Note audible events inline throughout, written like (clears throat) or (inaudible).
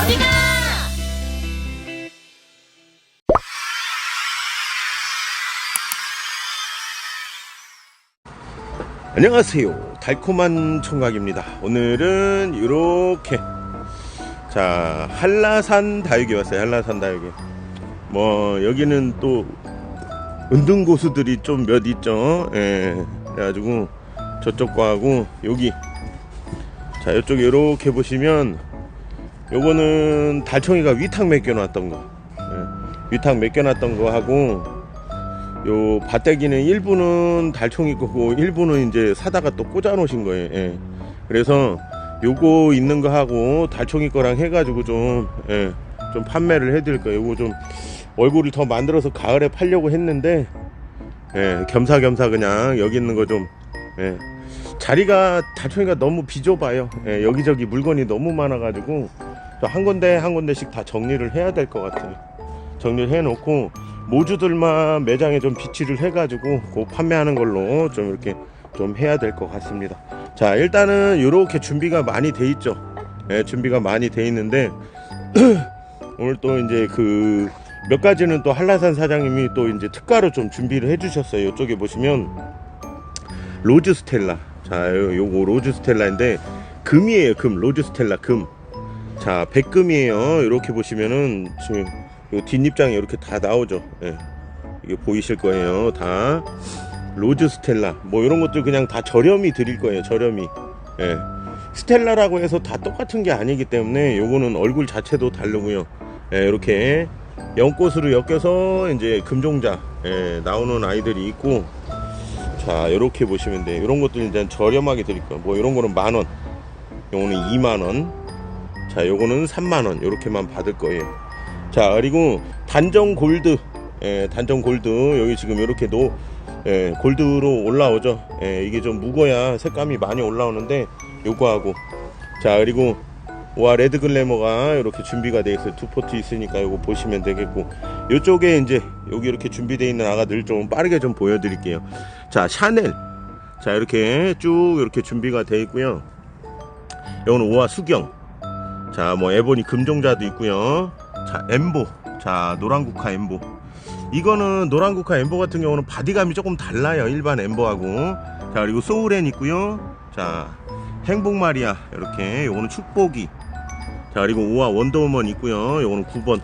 어디가? 안녕하세요. 달콤한 총각입니다. 오늘은 이렇게. 자 한라산 다육이 왔어요 한라산 다육이 뭐 여기는 또 은둔 고수들이 좀 몇 있죠? 예 그래가지고 저쪽 거하고 여기. 자 이쪽에 이렇게 보시면 요거는 달청이가 위탁 맡겨놨던 거 예, 위탁 맡겨놨던 거 하고 요 밭대기는 일부는 달총이 거고 일부는 이제 사다가 또 꽂아 놓으신 거예요. 예. 그래서 요거 있는 거 하고 달총이 거랑 해가지고 좀, 예, 좀 판매를 해드릴 거예요. 요거 좀 얼굴을 더 만들어서 가을에 팔려고 했는데, 예, 겸사겸사 그냥 여기 있는 거 좀, 예. 자리가 달총이가 너무 비좁아요. 예, 여기저기 물건이 너무 많아가지고 또 한 군데 한 군데씩 다 정리를 해야 될 것 같아요. 정리를 해놓고 모주들만 매장에 좀 비치를 해가지고 그 판매하는 걸로 좀 이렇게 좀 해야 될 것 같습니다. 자 일단은 이렇게 준비가 많이 돼 있죠. 예, 준비가 많이 돼 있는데 (clears throat) 오늘 또 이제 그 몇 가지는 또 한라산 사장님이 또 이제 특가로 좀 준비를 해주셨어요. 이쪽에 보시면 로즈 스텔라. 자 요- 요거 로즈 스텔라인데 금이에요. 금 로즈 스텔라 금. 자 백금이에요. 이렇게 보시면은 지금 요 뒷입장에 이렇게 다 나오죠. 예. 이게 보이실 거예요. 다 로즈 스텔라 뭐 이런 것들 그냥 다 저렴이 드릴 거예요. 저렴이. 예. 스텔라라고 해서 다 똑같은 게 아니기 때문에 요거는 얼굴 자체도 다르고요. 예, 이렇게 연꽃으로 엮여서 이제 금종자 예, 나오는 아이들이 있고 자 이렇게 보시면 돼요. 이런 것들 일단 저렴하게 드릴 거예요. 뭐 이런 거는 만 원, 요거는 2만 원, 자 요거는 3만 원. 이렇게만 받을 거예요. 자 그리고 단정 골드. 예, 단정 골드. 여기 지금 이렇게 노 예, 골드로 올라오죠. 예, 이게 좀 묵어야. 색감이 많이 올라오는데 요거하고. 자 그리고 와 레드 글래머가 이렇게 준비가 되어 있어요. 두 포트 있으니까 요거 보시면 되겠고. 요쪽에 이제 여기 이렇게 준비되어 있는 아가들 좀 빠르게 좀 보여드릴게요. 자 샤넬. 자 이렇게 쭉 이렇게 준비가 되어 있고요. 요거는 오화 수경 자 뭐 에보니 금종자도 있고요. 자 엠보. 자 노란국화 엠보. 이거는 노란국화 엠보 같은 경우는 바디감이 조금 달라요 일반 엠보하고. 자 그리고 소울엔 있고요. 자 행복마리아 이렇게. 요거는 축복이. 자 그리고 오화 원더우먼 있고요. 요거는 9번.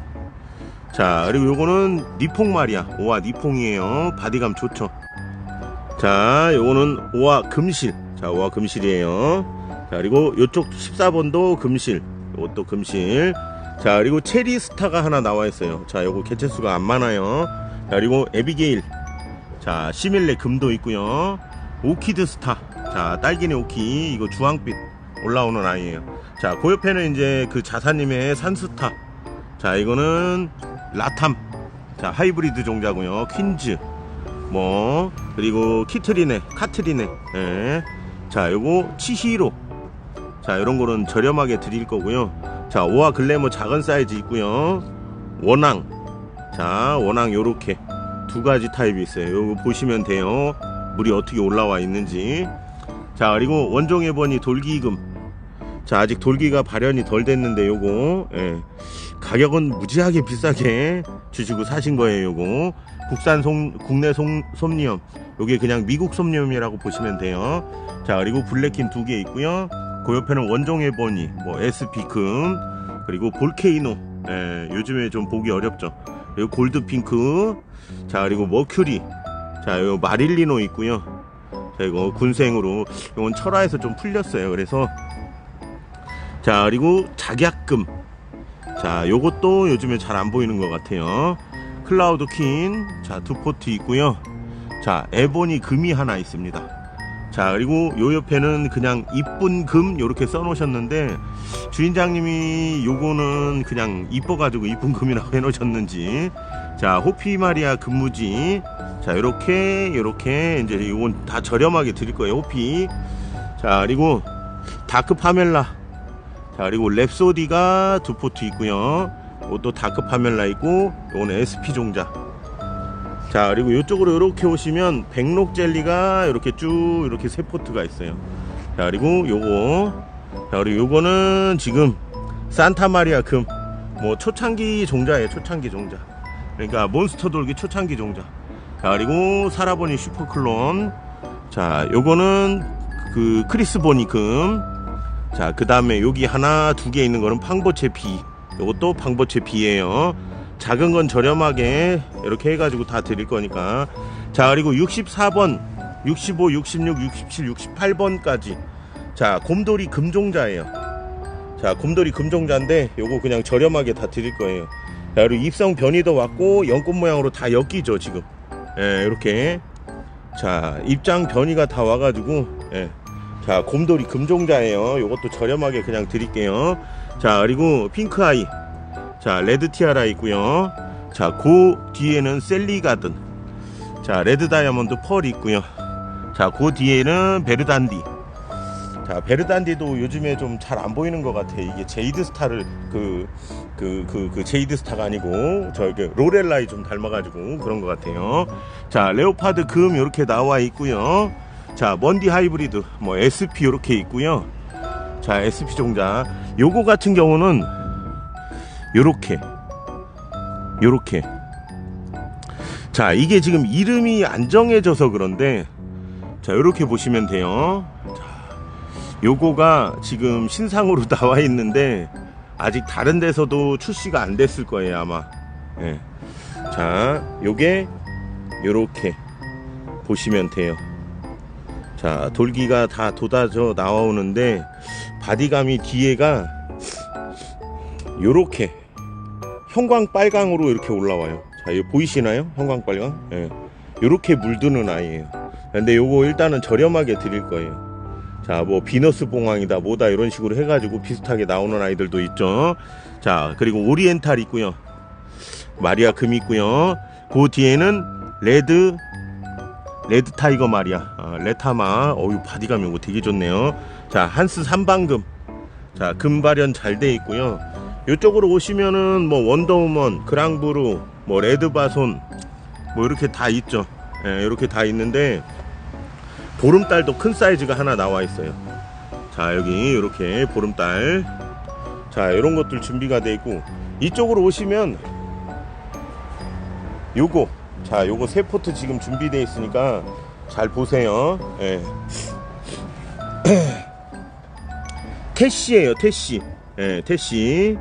자 그리고 요거는 니퐁마리아. 오화 니퐁이에요. 바디감 좋죠. 자 요거는 오화 금실. 자 오화 금실이에요. 자 그리고 요쪽 14번도 금실 요것도 금실. 자 그리고 체리 스타가 하나 나와 있어요. 자 요거 개체수가 안 많아요. 자 그리고 에비게일. 자 시밀레 금도 있고요. 오키드 스타. 자 딸기네 오키. 이거 주황빛 올라오는 아이예요. 자그 옆에는 이제 그 자사님의 산스타. 자 이거는 라탐. 자 하이브리드 종자고요. 퀸즈. 뭐 그리고 키트리네 카트리네. 예. 자 요거 치히로 자 이런 거는 저렴하게 드릴 거고요. 자 오화 글래머 작은 사이즈 있고요. 원앙. 자 원앙 요렇게 두 가지 타입이 있어요. 요거 보시면 돼요. 물이 어떻게 올라와 있는지. 자 그리고 원종 해보니 돌기금. 자 아직 돌기가 발현이 덜 됐는데 요거 예. 가격은 무지하게 비싸게 주시고 사신 거예요 요거. 국산 송, 국내 송, 솜니엄. 요게 그냥 미국 솜니엄이라고 보시면 돼요. 자 그리고 블랙킨 두 개 있고요 그 옆에는 원종 해보니 뭐 SP금 그리고 볼케이노. 예, 요즘에 좀 보기 어렵죠. 그리고 골드핑크. 자 그리고 머큐리. 자요 마릴리노 있고요. 자 이거 군생으로 이건 철화에서 좀 풀렸어요. 그래서 자 그리고 작약금. 자 요것도 요즘에 잘 안 보이는 것 같아요. 클라우드 퀸 자 두 포트 있고요. 자 에보니 금이 하나 있습니다 자 그리고 요 옆에는 그냥 이쁜 금 요렇게 써 놓으셨는데 주인장님이 요거는 그냥 이뻐 가지고 이쁜 금이라고 (laughs) 해 놓으셨는지. 자 호피마리아 금무지. 자 요렇게 요렇게 이제 요건 다 저렴하게 드릴 거예요 호피. 자 그리고 다크 파멜라. 자 그리고 랩소디가 두 포트 있고요. 이것도 다크 파멜라 있고 요거는 SP 종자 자 그리고 이쪽으로 이렇게 오시면 백록 젤리가 이렇게 쭉 이렇게 세 포트가 있어요 자 그리고 요거 자 그리고 요거는 지금 산타마리아 금. 뭐 초창기 종자예요. 초창기 종자. 그러니까 몬스터 돌기 초창기 종자. 자, 그리고 사라보니 슈퍼클론. 자, 요거는 그 크리스보니 금. 자, 그 다음에 여기 하나, 두 개 있는 거는 팡보체 B. 요것도 팡보체 B예요. 작은 건 저렴하게 이렇게 해가지고 다 드릴 거니까. 자, 그리고 64번, 65, 66, 67, 68번까지. 자, 곰돌이 금종자예요. 자, 곰돌이 금종자인데 요거 그냥 저렴하게 다 드릴 거예요. 자, 그리고 입성 변이도 왔고 연꽃 모양으로 다 엮이죠, 지금. 예, 이렇게. 자, 입장 변이가 다 와가지고, 예. 자, 곰돌이 금종자예요. 요것도 저렴하게 그냥 드릴게요. 자, 그리고 핑크아이. 자, 레드 티아라 있고요. 자, 그 뒤에는 셀리 가든. 자, 레드 다이아몬드 펄 있고요. 자, 그 뒤에는 베르단디. 자, 베르단디도 요즘에 좀 잘 안 보이는 것 같아. 이게 제이드 스타를 그, 그, 그, 그 제이드 스타가 아니고, 저기 로렐라이 좀 닮아가지고 그런 것 같아요. 자, 레오파드 금 이렇게 나와 있고요. 자, 먼디 하이브리드, 뭐 SP 이렇게 있고요. 자, SP 종자. 요거 같은 경우는 요렇게, 요렇게. 자, 이게 지금 이름이 안 정해져서 그런데, 자, 요렇게 보시면 돼요. 자, 요거가 지금 신상으로 (laughs) 나와 있는데, 아직 다른 데서도 출시가 안 됐을 거예요, 아마. 예. 자, 요게, 요렇게 보시면 돼요. 자, 돌기가 다 돋아져 나오는데, 바디감이 뒤에가, 요렇게, 형광 빨강으로 이렇게 올라와요. 자, 이거 보이시나요? 형광 빨강? 예. 요렇게 물드는 아이예요. 근데 요거 일단은 저렴하게 드릴 거예요. 자, 뭐 비너스 봉황이다, 뭐다 이런 식으로 해가지고 비슷하게 나오는 아이들도 있죠. 자, 그리고 오리엔탈 있고요. 마리아 금 있고요. 그 뒤에는 레드 레드 타이거 마리아, 아, 레타마. 어유 바디감 요거 되게 좋네요. 자, 한스 삼방금. 자, 금발현 잘 돼 있고요. 이쪽으로 오시면은 뭐 원더우먼, 그랑브루, 뭐 레드바손, 뭐 이렇게 다 있죠. 예, 이렇게 다 있는데 보름달도 큰 사이즈가 하나 나와 있어요. 자, 여기 이렇게 보름달. 자, 이런 것들 준비가 돼 있고 이쪽으로 오시면 요거 자, 요거 세 포트 지금 준비되어 있으니까 잘 보세요. 예. (clears throat) 태시예요, 태시. 예, 태시.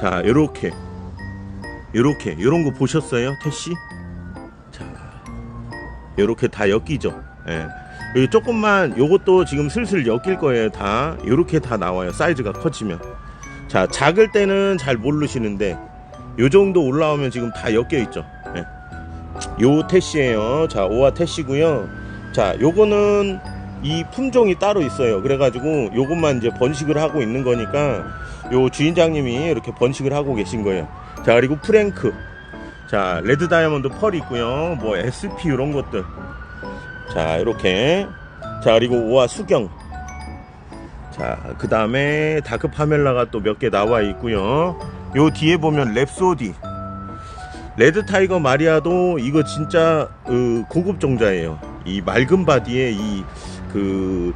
자, 요렇게. 요렇게. 요런 거 보셨어요? 태시? 자. 요렇게 다 엮이죠. 예. 조금만 요것도 지금 슬슬 엮일 거예요, 다. 요렇게 다 나와요. 사이즈가 커지면. 자, 작을 때는 잘 모르시는데 요 정도 올라오면 지금 다 엮여 있죠. 예. 요 태시예요. 자, 오와 태시고요. 자, 요거는 이 품종이 따로 있어요. 그래가지고 요것만 이제 번식을 하고 있는 거니까 요 주인장님이 이렇게 번식을 하고 계신 거예요. 자, 그리고 프랭크. 자, 레드 다이아몬드 펄 있고요. 뭐 SP 이런 것들. 자, 이렇게. 자, 그리고 오와 수경. 자, 그 다음에 다크 파멜라가 또 몇 개 나와 있고요. 요 뒤에 보면 랩소디. 레드 타이거 마리아도 이거 진짜 어, 고급 종자예요. 이 맑은 바디에 이 그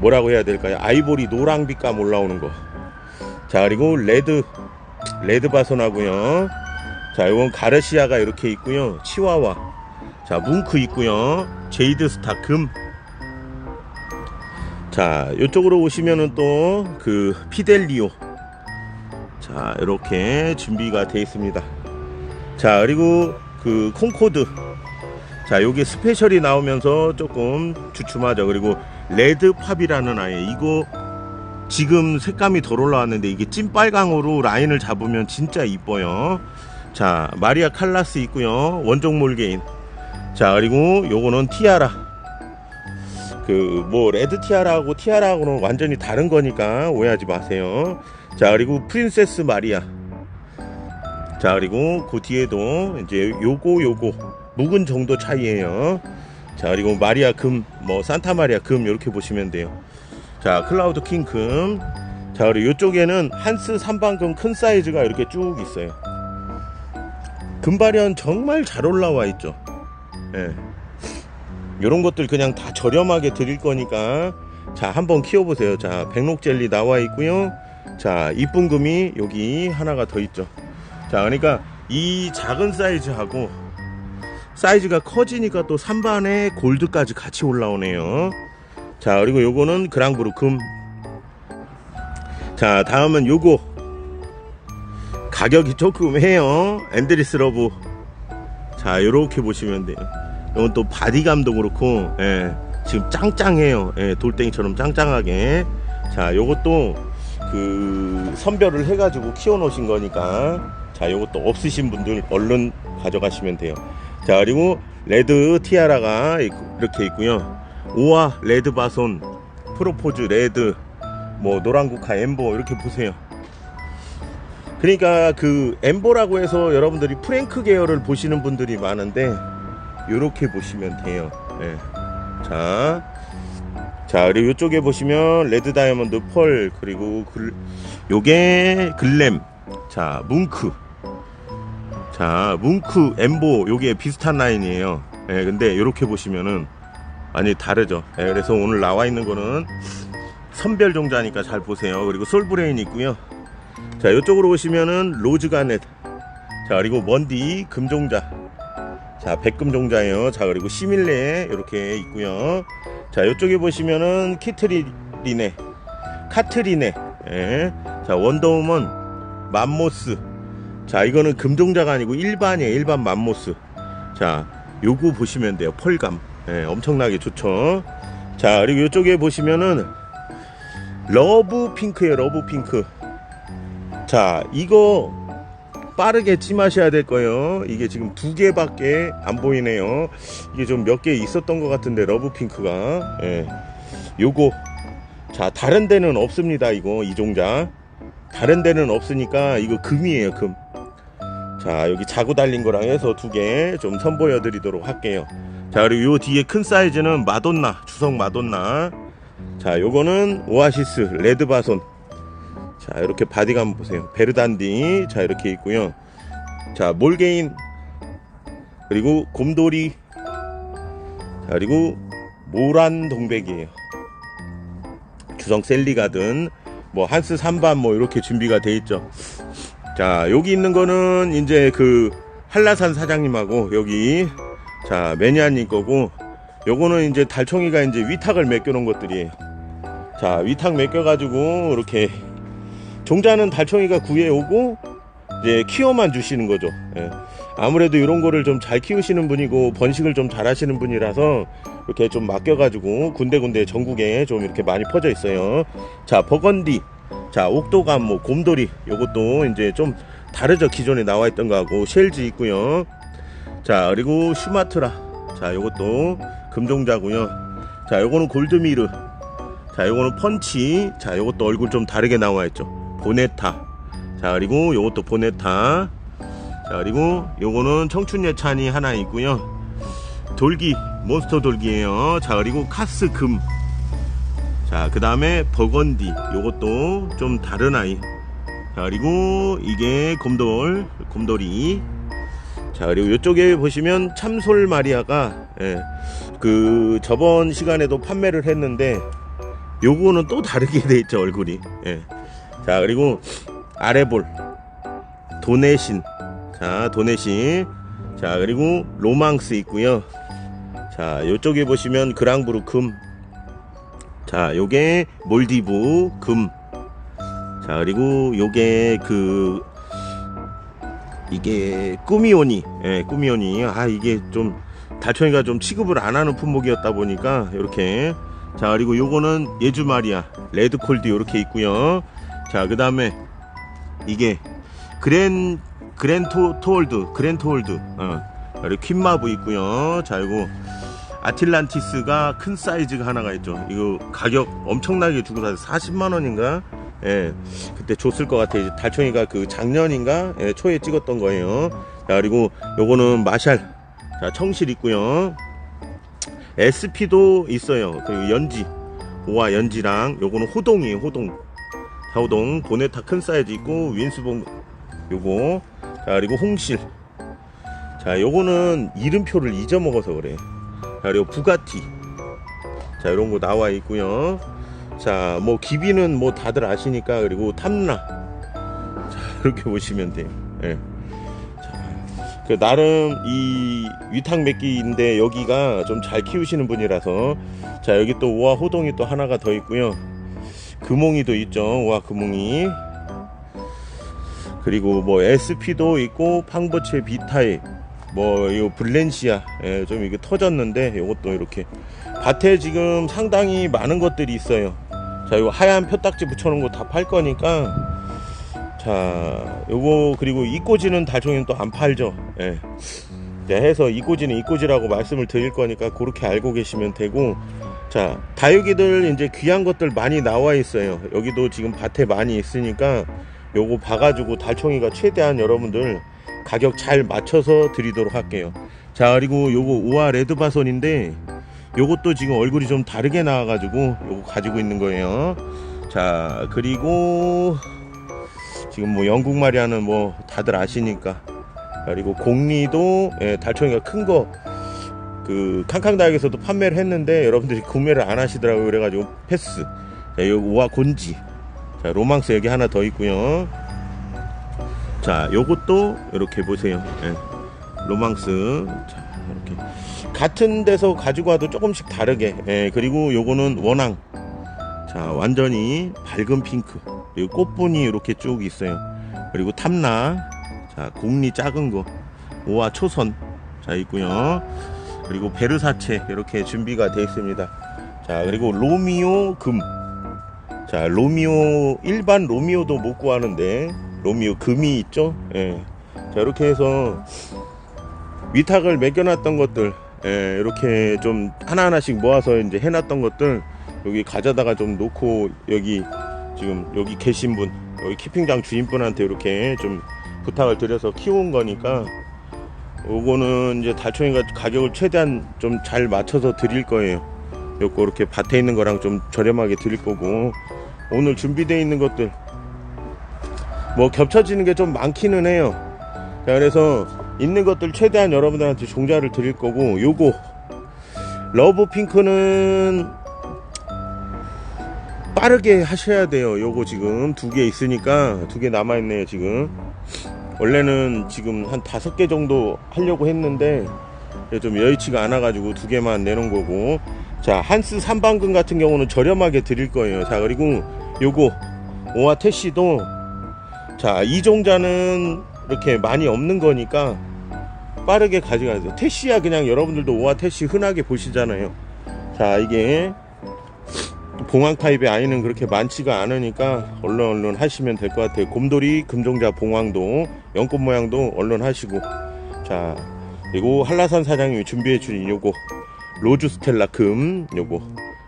뭐라고 해야 될까요? 아이보리 노랑빛감 올라오는 거. 자 그리고 레드 레드 바선하고요. 자 이건 가르시아가 이렇게 있고요. 치와와. 자 뭉크 있고요. 제이드 스타 금. 자 이쪽으로 오시면은 또 그 피델리오. 자 이렇게 준비가 되어 있습니다. 자 그리고 그 콩코드 자 요게 스페셜이 나오면서 조금 주춤하죠. 그리고 레드팝이라는 아이 이거 지금 색감이 덜 올라왔는데 이게 찐빨강으로 라인을 잡으면 진짜 이뻐요. 자 마리아 칼라스 있고요. 원종 몰게인. 자 그리고 요거는 티아라. 그 뭐 레드 티아라하고 티아라하고는 완전히 다른 거니까 오해하지 마세요. 자 그리고 프린세스 마리아. 자 그리고 그 뒤에도 이제 요거 요거 묵은 정도 차이에요. 자 그리고 마리아 금뭐 산타 마리아 금 이렇게 보시면 돼요. 자 클라우드 킹금. 자 그리고 이쪽에는 한스 삼방금 큰 사이즈가 이렇게 쭉 있어요. 금발현 정말 잘 올라와 있죠. 예. 요런 것들 그냥 다 저렴하게 드릴 거니까. 자 한번 키워보세요. 자 백록 젤리 나와 있고요. 자, 이쁜 금이 여기 하나가 더 있죠. 자, 그러니까 이 작은 사이즈하고 사이즈가 커지니까 또 3반에 골드까지 같이 올라오네요. 자, 그리고 요거는 그랑브루 금. 자, 다음은 요거. 가격이 조금 해요. 앤드리스 러브. 자, 요렇게 보시면 돼요. 이건 또 바디감도 그렇고, 예, 지금 짱짱해요. 예, 돌덩이처럼 짱짱하게. 자, 요것도 그 선별을 해가지고 키워 놓으신 거니까. 자, 요것도 없으신 분들 얼른 가져가시면 돼요. 자, 그리고 레드 티아라가 있- 이렇게 있고요. 오아 레드 바손, 프로포즈 레드, 뭐 노란국화 엠보 이렇게 보세요. 그러니까 그 엠보라고 해서 여러분들이 프랭크 계열을 보시는 분들이 많은데 이렇게 보시면 돼요. 예. 자, 자 그리고 이쪽에 보시면 레드 다이아몬드 펄 그리고 글, 요게 글램, 자 뭉크, 자 뭉크 엠보 요게 비슷한 라인이에요. 예, 근데 이렇게 보시면은 많이 다르죠. 예, 그래서 오늘 나와 있는 거는 선별 종자니까 잘 보세요. 그리고 솔브레인 있고요. 자, 이쪽으로 오시면은 로즈 가넷. 자, 그리고 먼디 금종자. 자, 백금종자예요. 자, 그리고 시밀레 이렇게 있고요. 자, 이쪽에 보시면은 키트리네, 카트리네. 예. 자, 원더우먼 맘모스. 자, 이거는 금종자가 아니고 일반이에요. 일반 맘모스. 자, 요거 보시면 돼요. 펄감. 예, 엄청나게 좋죠. 자, 그리고 이쪽에 보시면은 러브 핑크예요. 러브 핑크. 자, 이거 빠르게 찜하셔야 될 거예요. 이게 지금 두 개밖에 안 보이네요. 이게 좀 몇 개 있었던 것 같은데 러브 핑크가. 예. 요거 자, 다른 데는 없습니다. 이거 이종자. 다른 데는 없으니까 이거 금이에요, 금. 자, 여기 자구 달린 거랑 해서 두 개 좀 선보여 드리도록 할게요. 자, 그리고 요 뒤에 큰 사이즈는 마돈나, 주석 마돈나. 자, 요거는 오아시스 레드바손. 자, 이렇게 바디감 보세요. 베르단디. 자, 이렇게 있고요. 자, 몰게인. 그리고 곰돌이. 자, 그리고 모란 동백이에요. 주성 셀리가든 뭐 한스 3반 뭐 이렇게 준비가 돼 있죠. 자, 여기 있는 거는 이제 그 한라산 사장님하고 여기 자, 매니아님 거고 요거는 이제 달총이가 이제 위탁을 맡겨 놓은 것들이에요. 자, 위탁 맡겨 가지고 이렇게 종자는 달총이가 구해 오고 이제 키워만 주시는 거죠. 예. 아무래도 이런 거를 좀 잘 키우시는 분이고 번식을 좀 잘 하시는 분이라서 이렇게 좀 맡겨 가지고 군데군데 전국에 좀 이렇게 많이 퍼져 있어요. 자, 버건디. 자, 옥도감, 뭐, 곰돌이. 요것도 이제 좀 다르죠. 기존에 나와 있던 거하고. 쉘즈 있고요. 자, 그리고 슈마트라. 자, 요것도 금종자고요. 자, 요거는 골드미르. 자, 요거는 펀치. 자, 요것도 얼굴 좀 다르게 나와 있죠. 보네타. 자, 그리고 요것도 보네타. 자, 그리고 요거는 청춘 예찬이 하나 있고요. 돌기, 몬스터 돌기예요. 자, 그리고 카스 금. 자, 그 다음에 버건디. 요것도 좀 다른 아이. 자, 그리고 이게 곰돌, 곰돌이. 자, 그리고 이쪽에 보시면 참솔 마리아가, 예, 그, 저번 시간에도 판매를 했는데, 요거는 또 다르게 돼 있죠, 얼굴이. 예. 자, 그리고 아레볼, 도네신. 자, 도네신. 자, 그리고 로망스 있고요. 자, 요쪽에 보시면 그랑브루 금. 자, 요게 몰디브 금. 자, 그리고 요게 그 이게 꾸미오니. 예, 꾸미오니. 아, 이게 좀 달총이가 좀 취급을 안 하는 품목이었다 보니까 이렇게 자, 그리고 요거는 예주 마리아 레드 콜드 요렇게 있고요. 자, 그 다음에 이게 그랜 그랜토 토홀드 그랜토홀드 어. 그리고 퀸마브 있고요. 자, 이거 아틀란티스가 큰 사이즈가 하나가 있죠. 이거 가격 엄청나게 주고 사서 40만 원인가? 예, 그때 줬을 것 같아요. 달총이가 그 작년인가 예, 초에 찍었던 거예요. 자, 그리고 요거는 마샬, 자 청실 있고요. SP도 있어요. 그리고 연지, 오와 연지랑 요거는 호동이에요. 호동, 자, 호동 보네타 큰 사이즈 있고 윈스봉 요거, 자 그리고 홍실. 자, 요거는 이름표를 잊어먹어서 그래. 자, 그리고 부가티. 자, 이런 거 나와 있고요. 자, 뭐 기비는 뭐 다들 아시니까 그리고 탐라. 자, (laughs) 이렇게 보시면 돼요. 예. 자, 그 나름 이 위탁 맺기인데 여기가 좀 잘 키우시는 분이라서 자, 여기 또 우아 호동이 또 하나가 더 있고요. 금홍이도 있죠. 우아 금홍이. 그리고 뭐 SP도 있고 팡버체 B타입 뭐 이 블렌시아 예, 좀 이게 터졌는데 이것도 이렇게 밭에 지금 상당히 많은 것들이 있어요. 자, 이거 하얀 표딱지 붙여놓은 거 다 팔 거니까. 자, 요거 그리고 이꼬지는 달총이는 또 안 팔죠. 예. 자, 해서 이꼬지는 이꼬지라고 말씀을 드릴 거니까 그렇게 알고 계시면 되고. 자, 다육이들 이제 귀한 것들 많이 나와 있어요. 여기도 지금 밭에 많이 있으니까 요거 봐가지고 달총이가 최대한 여러분들 가격 잘 맞춰서 드리도록 할게요. 자, 그리고 요거 우아 레드바손인데 요것도 지금 얼굴이 좀 다르게 나와가지고 요거 가지고 있는 거예요. 자 그리고 지금 뭐 영국말이 하는 뭐 다들 아시니까. 그리고 공리도 예, 달총이가 큰 거 그 캉캉다육에서도 판매를 했는데 여러분들이 구매를 안 하시더라고요. 그래가지고 패스. 자 요거 우아 곤지. 자 로망스 여기 하나 더 있고요 자 요것도 이렇게 보세요. 예, 로망스. 자 이렇게. 같은 데서 가지고 와도 조금씩 다르게. 예, 그리고 요거는 원앙. 자 완전히 밝은 핑크. 그리고 꽃분이 이렇게 쭉 있어요. 그리고 탐라 자 공리 작은 거. 오와 초선. 자 있고요. 그리고 베르사체. 이렇게 준비가 되어 있습니다. 자 그리고 로미오 금자 로미오 일반 로미오도 못 구하는데 로미오 금이 있죠 예. 자 이렇게 해서 위탁을 매겨놨던 것들 예, 이렇게 좀 하나하나씩 모아서 이제 해놨던 것들 여기 가져다가 좀 놓고 여기 지금 여기 계신 분 여기 키핑장 주인분한테 이렇게 좀 부탁을 드려서 키운 거니까 요거는 이제 달총이가 가격을 최대한 좀 잘 맞춰서 드릴 거예요 요거 이렇게 밭에 있는 거랑 좀 저렴하게 드릴 거고 오늘 준비되어 있는 것들 뭐 겹쳐지는 게 좀 많기는 해요. 자 그래서 있는 것들 최대한 여러분들한테 종자를 드릴 거고 요거. 러브 핑크는 빠르게 하셔야 돼요. 요거 지금 두 개 있으니까 두 개 남아있네요 지금. 원래는 지금 한 다섯 개 정도 하려고 했는데 좀 여의치가 않아 가지고 두 개만 내놓은 거고. 자 한스 삼방금 같은 경우는 저렴하게 드릴 거예요. 자 그리고 요거 오아 태시도 자 이 종자는 이렇게 많이 없는 거니까 빠르게 가져가세요. 태시야 그냥 여러분들도 오아 태시 흔하게 보시잖아요. 자 이게 봉황 타입의 아이는 그렇게 많지가 않으니까 얼른 얼른 하시면 될 것 같아요. 곰돌이 금종자 봉황도 연꽃 모양도 얼른 하시고 자 그리고 한라산 사장님이 준비해 주신 요거 로즈 스텔라 금 요거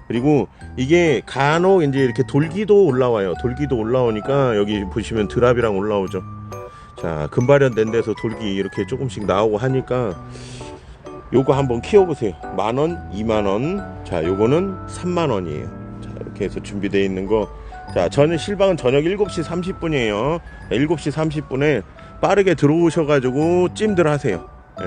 그리고 이게 간혹 이제 이렇게 돌기도 올라와요. 돌기도 올라오니까 여기 보시면 드랍이랑 올라오죠. 자 금발현 된 데서 돌기 이렇게 조금씩 나오고 하니까 요거 한번 키워보세요 만 원 이만 원 자 요거는 3만원이에요 자 이렇게 해서 준비되어 있는 거 자 저는 실방은 저녁 7시 30분이에요 7시 30분에 빠르게 들어오셔가지고 찜들 하세요 예.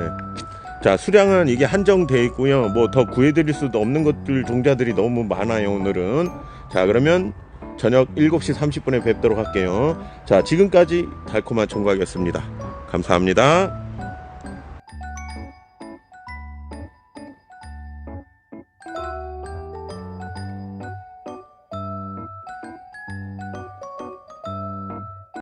자 수량은 이게 한정돼 있고요 뭐 더 구해드릴 수도 없는 것들 종자들이 너무 많아요 오늘은 자 그러면 저녁 7시 30분에 뵙도록 할게요. 자, 지금까지 달콤한 총각이었습니다. 감사합니다.